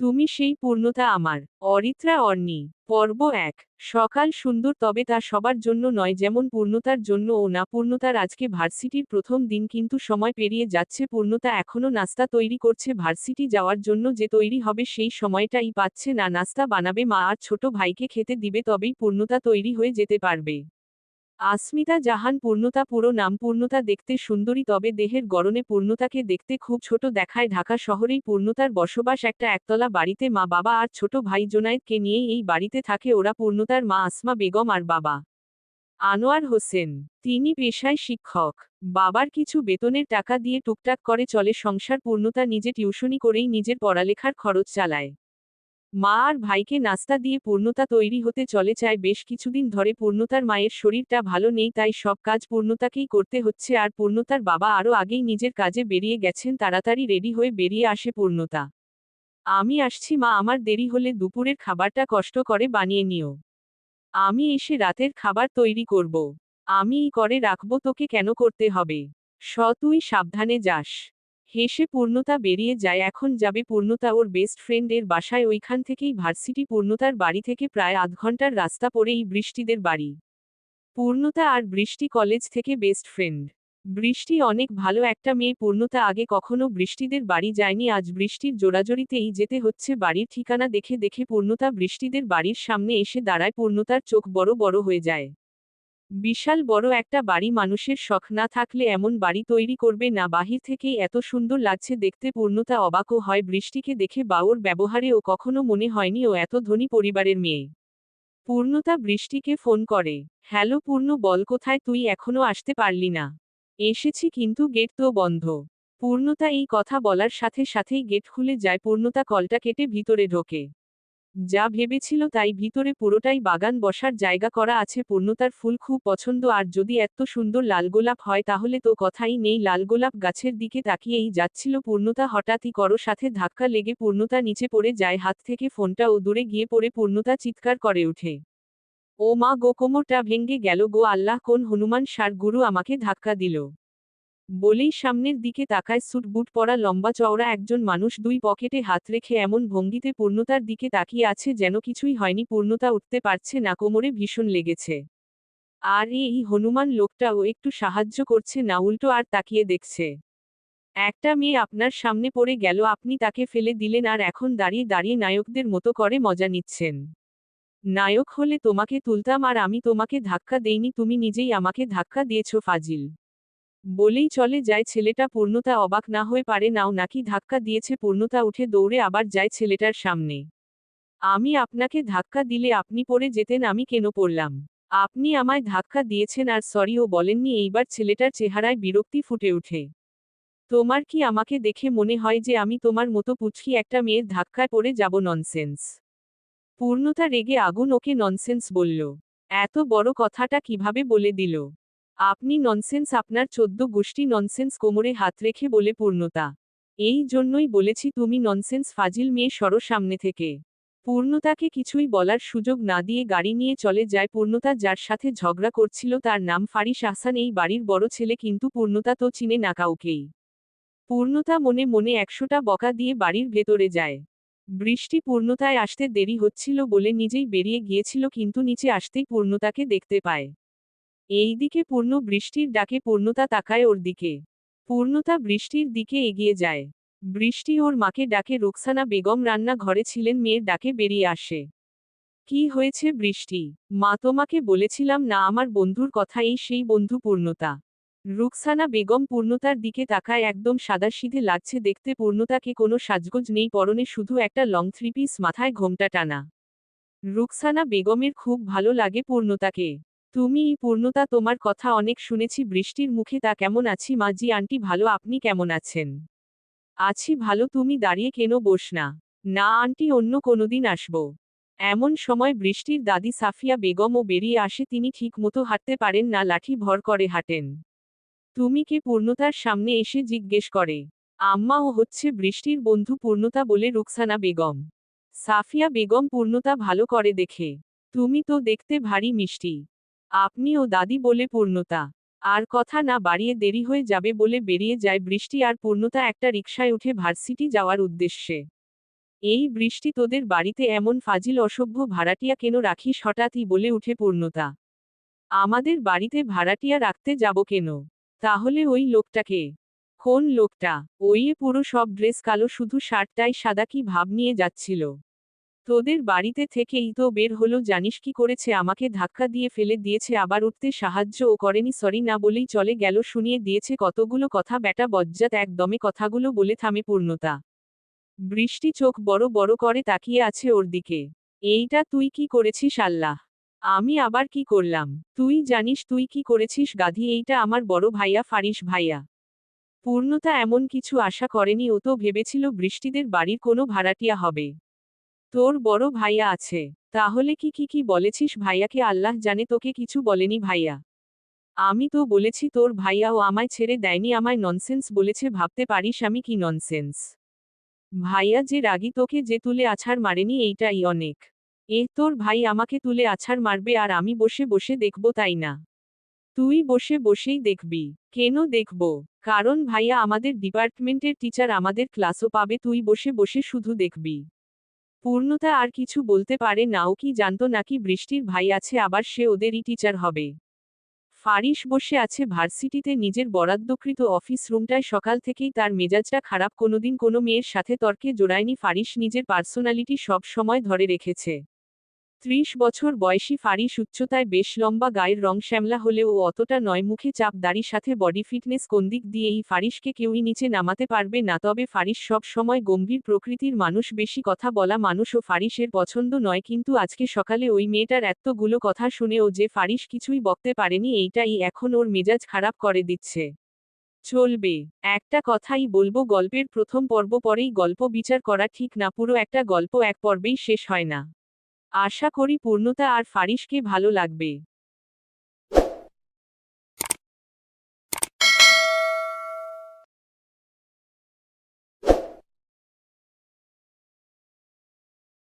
তুমি সেই পূর্ণতা আমার। অরিত্রা অর্নি পর্ব এক। সকাল সুন্দর, তবে তা সবার জন্য নয়, যেমন পূর্ণতার জন্য ও না। পূর্ণতার আজকে ভার্সিটির প্রথম দিন, কিন্তু সময় পেরিয়ে যাচ্ছে। পূর্ণতা এখনও নাস্তা তৈরি করছে। ভার্সিটি যাওয়ার জন্য যে তৈরি হবে, সেই সময়টাই পাচ্ছে না। নাস্তা বানাবে মা আর ছোট ভাইকে খেতে দিবে, তবেই পূর্ণতা তৈরি হয়ে যেতে পারবে। আসমিতা জাহান পূর্ণতা পুরো নাম পূর্ণতা দেখতে সুন্দরী তবে দেহের গড়নে পূর্ণতাকে দেখতে খুব ছোট দেখায় ঢাকা শহরেই পূর্ণতার বসবাস একটা একতলা বাড়িতে মা বাবা আর ছোট ভাই জোনায়েদকে নিয়েই এই বাড়িতে থাকে ওরা পূর্ণতার মা আসমা বেগম আর বাবা। আনোয়ার হোসেন, তিনি পেশায় শিক্ষক, বাবার কিছু বেতনের টাকা দিয়ে টুকটাক করে চলে সংসার পূর্ণতা নিজে টিউশনি করেই নিজের পড়ালেখার খরচ চালায়। মা আর ভাইকে নাস্তা দিয়ে পূর্ণতা তৈরি হতে চলে চায়। বেশ কিছুদিন ধরে পূর্ণতার মায়ের শরীরটা ভালো নেই, তাই সব কাজ পূর্ণতাকেই করতে হচ্ছে আর পূর্ণতার বাবা আরও আগেই নিজের কাজে বেরিয়ে গেছেন, তাড়াতাড়ি রেডি হয়ে বেরিয়ে আসে পূর্ণতা। আমি আসছি মা, আমার দেরি হলে দুপুরের খাবারটা কষ্ট করে বানিয়ে নিও। আমি এসে রাতের খাবার তৈরি করব। আমিই করে রাখব, তোকে কেন করতে হবে? স, তুই সাবধানে যাস। হেসে পূর্ণতা বেরিয়ে যায়, এখন যাবে পূর্ণতা ওর বেস্ট ফ্রেন্ডের বাসায়, ওইখান থেকেই ভার্সিটি পূর্ণতার বাড়ি থেকে প্রায় আধ ঘণ্টার রাস্তা পরেই বৃষ্টিদের বাড়ি। পূর্ণতা আর বৃষ্টি কলেজ থেকে বেস্ট ফ্রেন্ড বৃষ্টি অনেক ভালো একটা মেয়ে, পূর্ণতা আগে কখনো বৃষ্টিদের বাড়ি যায়নি, আজ বৃষ্টির জোড়াজড়িতেই যেতে হচ্ছে, বাড়ির ঠিকানা দেখে দেখে পূর্ণতা বৃষ্টিদের বাড়ির সামনে এসে দাঁড়ায়, পূর্ণতার চোখ বড় বড় হয়ে যায়। বিশাল বড় একটা বাড়ি মানুষের শখ না থাকলে এমন বাড়ি তৈরি করবে না। বাহির থেকেই এত সুন্দর লাগছে দেখতে, পূর্ণতা অবাকও হয় বৃষ্টিকে দেখে বাউর ব্যবহারে ও কখনো মনে হয়নি ও এত ধনী পরিবারের মেয়ে। পূর্ণতা বৃষ্টিকে ফোন করে, হ্যালো পূর্ণ, বল কোথায়? তুই এখনও আসতে পারলি না। এসেছি কিন্তু গেট তো বন্ধ। পূর্ণতা এই কথা বলার সাথে সাথেই গেট খুলে যায়। পূর্ণতা কলটা কেটে ভিতরে ঢোকে। যা ভেবেছিল তাই ভিতরে পুরোটাই বাগান বসার জায়গা করা আছে। পূর্ণতার ফুল খুব পছন্দ, আর যদি এত সুন্দর লাল গোলাপ হয় তাহলে তো কথাই নেই। লাল গোলাপ গাছের দিকে তাকিয়েই যাচ্ছিল পূর্ণতা। হঠাৎই করো সাথে ধাক্কা লেগে পূর্ণতা নিচে পড়ে যায়। হাত থেকে ফোনটা ও দূরে গিয়ে পড়ে পূর্ণতা চিৎকার করে ওঠে। ও মা গো, কোমরটা ভেঙ্গে গেল গো, আল্লাহ কোন হনুমান সার গুরু আমাকে ধাক্কা দিল। বলেই সামনের দিকে তাকায় স্যুট, বুট পরা লম্বা চওড়া একজন মানুষ দুই পকেটে হাত রেখে এমন ভঙ্গিতে পূর্ণতার দিকে তাকিয়ে আছে যেন কিছুই হয়নি, পূর্ণতা উঠতে পারছে না, কোমরে ভীষণ লেগেছে। আর এই হনুমান লোকটাও একটু সাহায্য করছে, না উল্টো আর তাকিয়ে দেখছে। একটা মেয়ে আপনার সামনে পড়ে গেল, আপনি তাকে ফেলে দিলেন আর এখন দাঁড়িয়ে দাঁড়িয়ে নায়কদের মতো করে মজা নিচ্ছেন। নায়ক হলে তোমাকে তুলতাম আর আমি তোমাকে ধাক্কা দেইনি, তুমি নিজেই আমাকে ধাক্কা দিয়েছ, ফাজিল। বলেই চলে যায় ছেলেটা পূর্ণতা অবাক না হয়ে পারে নাও নাকি ধাক্কা দিয়েছে পূর্ণতা উঠে দৌড়ে আবার যায় ছেলেটার সামনে। আমি আপনাকে ধাক্কা দিলে আপনি পড়ে যেতেন আমি কেন পড়লাম? আপনি আমায় ধাক্কা দিয়েছেন আর সরিও বলেননি এইবার ছেলেটার চেহারায় বিরক্তি ফুটে উঠে তোমার কি আমাকে দেখে মনে হয় যে আমি তোমার মতো পুচকি একটা মেয়ের ধাক্কায় পড়ে যাব ননসেন্স? পূর্ণতা রেগে আগুন ওকে ননসেন্স বলল। এত বড় কথাটা কীভাবে বলে দিল? আপনি ননসেন্স আপনার চোদ্দ গোষ্ঠী ননসেন্স কোমরে হাত রেখে বলে পূর্ণতা। এই জন্যই বলেছি তুমি ননসেন্স ফাজিল মেয়ে সরো সামনে থেকে। পূর্ণতাকে কিছুই বলার সুযোগ না দিয়ে গাড়ি নিয়ে চলে যায় পূর্ণতা যার সাথে ঝগড়া করছিল তার নাম ফারিস আহসান। এই বাড়ির বড় ছেলে কিন্তু পূর্ণতা তো চিনে না কাউকেই। পূর্ণতা মনে মনে একশোটা বকা দিয়ে বাড়ির ভেতরে যায়। বৃষ্টি পূর্ণতায় আসতে দেরি হচ্ছিল বলে নিজেই বেরিয়ে গিয়েছিল কিন্তু নিচে আসতেই পূর্ণতাকে দেখতে পায়। এই দিকে পূর্ণ বৃষ্টির ডাকে পূর্ণতা তাকায় ওর দিকে। পূর্ণতা বৃষ্টির দিকে এগিয়ে যায়। বৃষ্টি ওর মাকে ডাকে, রোকসানা বেগম রান্না ঘরে ছিলেন, মেয়ের ডাকে বেরিয়ে আসে। কি হয়েছে বৃষ্টি? মা তোমাকে বলেছিলাম না, আমার বন্ধুর কথা এই সেই বন্ধু পূর্ণতা। রুকসানা বেগম পূর্ণতার দিকে তাকায়, একদম সাদাসিধে লাগছে দেখতে পূর্ণতাকে কোনো সাজগোজ নেই, পরনে শুধু একটা লং থ্রি পিস, মাথায় ঘোমটা টানা। রুকসানা বেগমের খুব ভালো লাগে পূর্ণতাকে। তুমি পূর্ণতা তোমার কথা অনেক শুনেছি, বৃষ্টির মুখে তা কেমন আছি, মা? জি, আন্টি, ভালো, আপনি কেমন আছেন? আছি, ভালো, তুমি দাঁড়িয়ে কেন বস না? না, আন্টি, অন্য কোনোদিন আসব। এমন সময় বৃষ্টির দাদি সাফিয়া বেগমও বেরিয়ে আসে, তিনি ঠিক মতো হাঁটতে পারেন না, লাঠি ভর করে হাঁটেন। তুমি কে পূর্ণতার সামনে এসে জিজ্ঞেস করে। আম্মা, ও হচ্ছে বৃষ্টির বন্ধু পূর্ণতা বলে রুকসানা বেগম। সাফিয়া বেগম পূর্ণতা ভালো করে দেখে। তুমি তো দেখতে ভারী মিষ্টি। আপনি ও দাদি বলে পূর্ণতা। আর কথা না বাড়িয়ে দেরি হয়ে যাবে বলে বেরিয়ে যায় বৃষ্টি আর পূর্ণতা একটা রিকশায় উঠে ভার্সিটি যাওয়ার উদ্দেশ্যে। এই বৃষ্টি তোদের বাড়িতে এমন ফাজিল অসভ্য ভাড়াটিয়া কেন রাখিস হঠাৎই বলে উঠে পূর্ণতা। আমাদের বাড়িতে ভাড়াটিয়া রাখতে যাব কেন? তাহলে ওই লোকটাকে। কোন লোকটা? ওই পুরো সব ড্রেস কালো শুধু শার্টটাই সাদা কি ভাব নিয়ে যাচ্ছিল? তোদের বাড়িতে থেকেই তো বের হলো, জানিস কি করেছে? আমাকে ধাক্কা দিয়ে ফেলে দিয়েছে, আবার উঠতে সাহায্য ও করেনি, সরি না বলেই চলে গেল, শুনিয়ে দিয়েছে কতগুলো কথা বেটা বজ্জাত একদমে কথাগুলো বলে থামে পূর্ণতা। বৃষ্টি চোখ বড় বড় করে তাকিয়ে আছে ওর দিকে। এইটা তুই কি করেছিস আল্লাহ? আমি আবার কি করলাম? তুই জানিস তুই কি করেছিস গাধি, এইটা আমার বড় ভাইয়া ফারিস ভাইয়া। পূর্ণতা এমন কিছু আশা করেনি, ও তো ভেবেছিল বৃষ্টিদের বাড়ির কোনো ভাড়াটিয়া হবে। তোর বড় ভাইয়া আছে, তাহলে কি কি কি বলেছিস ভাইয়াকে? আল্লাহ জানে তোকে কিছু বলেনি ভাইয়া। আমি তো বলেছি তোর ভাইয়া ও আমায় ছেড়ে দেয়নি, আমায় ননসেন্স বলেছে, ভাবতে পারিস আমি কি ননসেন্স ভাইয়া যে রাগি তোকে যে তুলে আছাড় মারেনি এইটাই অনেক। এ তোর ভাই আমাকে তুলে আছাড় মারবে আর আমি বসে বসে দেখব তাই না? তুই বসে বসেই দেখবি। কেন দেখব? কারণ ভাইয়া আমাদের ডিপার্টমেন্টের টিচার আমাদের ক্লাসও পাবে, তুই বসে বসে শুধু দেখবি। পূর্ণতা আর কিছু বলতে পারে নাও কি জানতো নাকি বৃষ্টির ভাই আছে, আবার সে ওদেরই টিচার হবে। ফারিশ বসে আছে ভার্সিটিতে, নিজের বরাদ্দকৃত অফিস রুমটায় সকাল থেকেই তার মেজাজটা খারাপ, কোনোদিন কোনো মেয়ের সাথে তর্কে জোড়ায়নি, ফারিশ নিজের পার্সোনালিটি সব সময় ধরে রেখেছে। ত্রিশ বছর বয়সী ফারিস উচ্চতায় বেশ লম্বা গায়ের রং শ্যামলা হলেও অতটা নয় মুখে চাপ দাড়ির সাথে বডি ফিটনেস কোন দিক দিয়ে এই ফারিসকে কেউই নিচে নামাতে পারবে না, তবে ফারিস সব সময় গম্ভীর প্রকৃতির মানুষ, বেশি কথা বলা মানুষ ও ফারিসের পছন্দ নয়, কিন্তু আজকে সকালে ওই মেয়েটার এতগুলো কথা শুনে ও যে ফারিস কিছুই বকতে পারেনি, এইটাই এখন ওর মেজাজ খারাপ করে দিচ্ছে। চলবে। একটা কথাই বলব, গল্পের প্রথম পর্ব পরেই গল্প বিচার করা ঠিক না, পুরো একটা গল্প এক পর্বেই শেষ হয় না। আশা করি পূর্ণতা আর ফারিসকে ভালো লাগবে।